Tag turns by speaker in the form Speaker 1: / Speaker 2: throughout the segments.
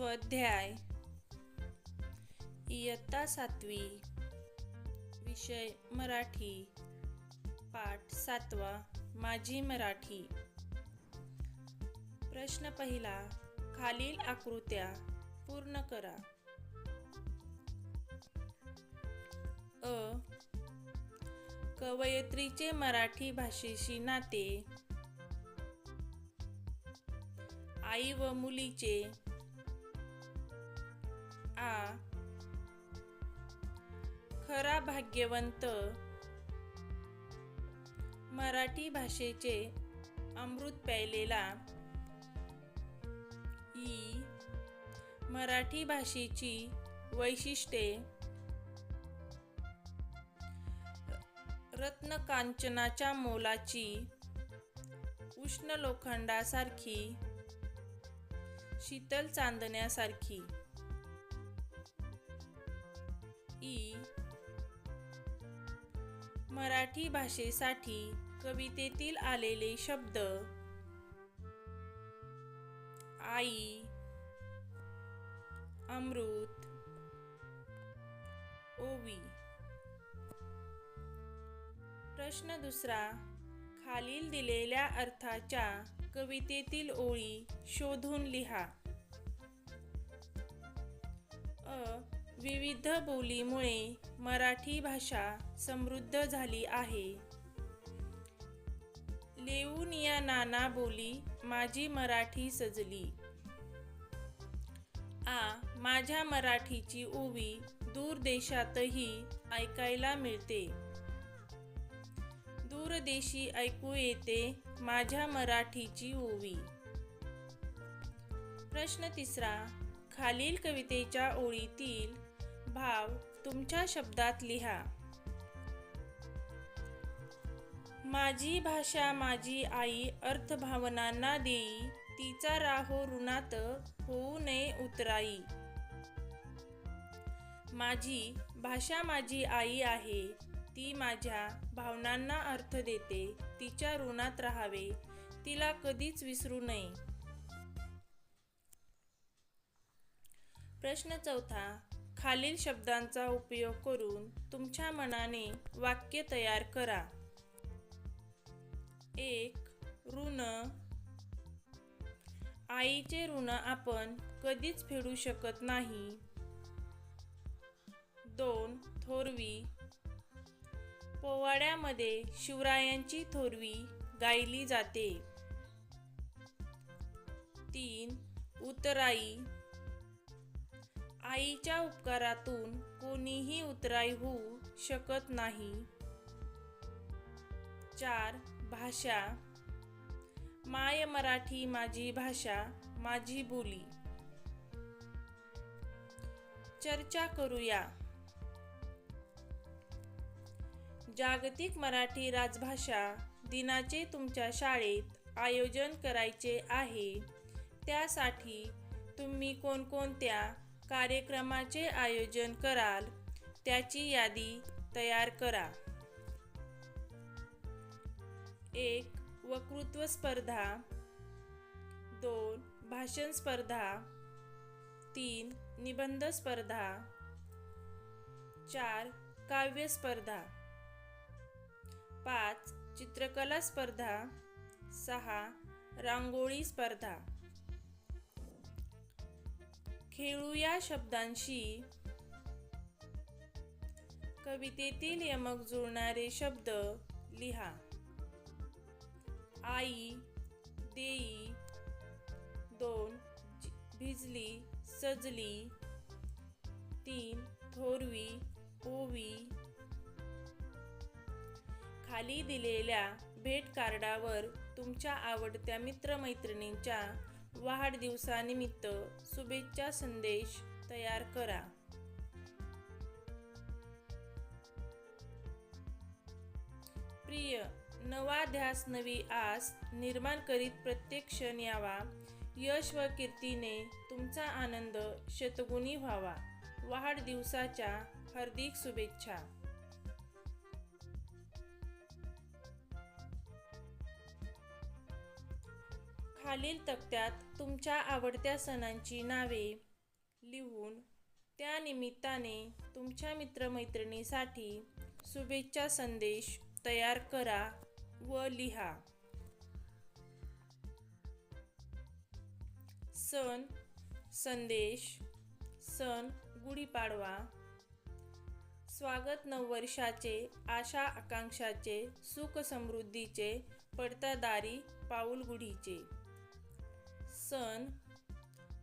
Speaker 1: स्वाध्याय. इयत्ता सातवी. विषय मराठी. पाठ सातवा. माझी मराठी. प्रश्न पहिला. खालील आकृत्या पूर्ण करा. अ. कवयत्रीचे मराठी भाषेशी नाते. आई व मुलीचे आ खरा भाग्यवंत मराठी भाषेचे अमृत प्यायलेला ई मराठी भाषेची वैशिष्ट्ये. रत्नकांचनाच्या मोलाची उष्ण लोखंडासारखी शीतल चांदण्यासारखी. ई. मराठी भाषेसाठी कवितेतील आलेले शब्द. आई. अमृत. ओवी. प्रश्न दुसरा. खालील दिलेल्या अर्थाच्या कवितेतील ओळी शोधून लिहा. अ. विविध बोलीमुळे मराठी भाषा समृद्ध झाली आहे. लेऊन या नाना बोली माझी मराठी सजली. आ माझ्या मराठीची ओवी दूर देशातही ऐकायला मिळते. दूरदेशी ऐकू येते माझ्या मराठीची ओवी. प्रश्न तिसरा खालील कवितेच्या ओळीतील भाव तुमच्या शब्दात लिहा. माझी भाषा माझी आई अर्थभावनांना देई तिचा राहो ऋणात होऊ नये उतराई. माझी भाषा माझी आई आहे ती माझ्या भावनांना अर्थ देते तिच्या ऋणात राहावे तिला कधीच विसरू नये. प्रश्न चौथा खालील शब्दांचा उपयोग करून तुमच्या मनाने वाक्य तयार करा. एक ऋण. आईचे ऋण आपण कधीच फेडू शकत नाही. दोन थोरवी. पोवाड्यामध्ये शिवरायांची थोरवी गायली जाते. तीन उतराई. आईच्या उपकारातून कोणीही उतराई होऊ शकत नाही. चार भाषा. माय मराठी माझी भाषा माझी बोली. चर्चा करूया. जागतिक मराठी राजभाषा दिनाचे तुमच्या शाळेत आयोजन करायचे आहे. त्यासाठी तुम्ही कोणकोणत्या कार्यक्रमाचे आयोजन कराल त्याची यादी तयार करा. एक वक्तृत्व स्पर्धा. दोन भाषण स्पर्धा. तीन निबंध स्पर्धा. चार काव्य स्पर्धा. पाच चित्रकला स्पर्धा. सहा रांगोळी स्पर्धा. खेळू या शब्दांशी. कवितेतील यमक जुळणारे शब्द लिहा. आई देई दोन भिजली सजली तीन थोरवी ओवी. खाली दिलेल्या भेट कार्डावर तुमच्या आवडत्या मित्रमैत्रिणींच्या वाढदिवसानिमित्त शुभेच्छा संदेश तयार करा. प्रिय नवा ध्यास नवी आस निर्माण करीत प्रत्येक क्षण यावा. यश व कीर्तीने तुमचा आनंद शतगुणी व्हावा. वाढदिवसाच्या हार्दिक शुभेच्छा. खालील तक्त्यात तुमच्या आवडत्या सणांची नावे लिहून त्या निमित्ताने तुमच्या मित्रमैत्रिणीसाठी शुभेच्छा संदेश तयार करा व लिहा. सण संदेश सण गुढीपाडवा. स्वागत नववर्षाचे आशा आकांक्षाचे सुख समृद्धीचे पडतादारी पाऊल गुढीचे सण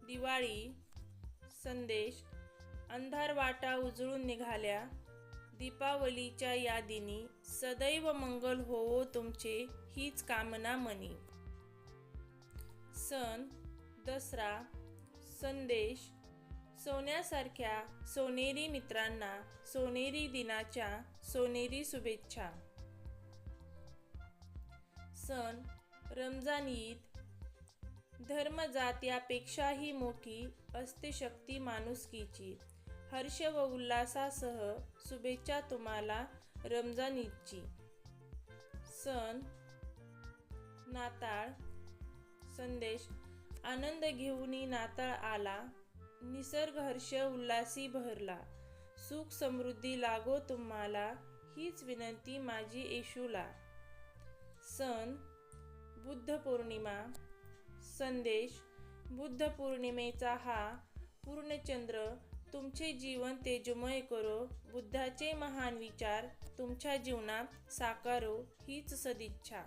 Speaker 1: दिवाळी संदेश अंधार वाटा उजळून निघाल्या. दीपावलीच्या या दिनी सदैव मंगल होवो तुमचे हीच कामना मनी सण दसरा संदेश सोन्यासारख्या सोनेरी मित्रांना सोनेरी दिनाच्या सोनेरी शुभेच्छा. सण रमजान ईद धर्म जात यापेक्षाही मोठी असते शक्ती माणुसकीची. हर्ष व उल्हासासह शुभेच्छा तुम्हाला रमजान ईदची सण नाताळ संदेश आनंद घेऊनी नाताळ आला निसर्ग हर्ष उल्हासी भरला. सुख समृद्धी लागो तुम्हाला हीच विनंती माझी येशूला. सण बुद्ध पौर्णिमा संदेश बुद्ध पौर्णिमेचा हा पूर्णचंद्र तुमचे जीवन तेजमय करो बुद्धाचे महान विचार तुमच्या जीवनात साकारो हीच सदिच्छा.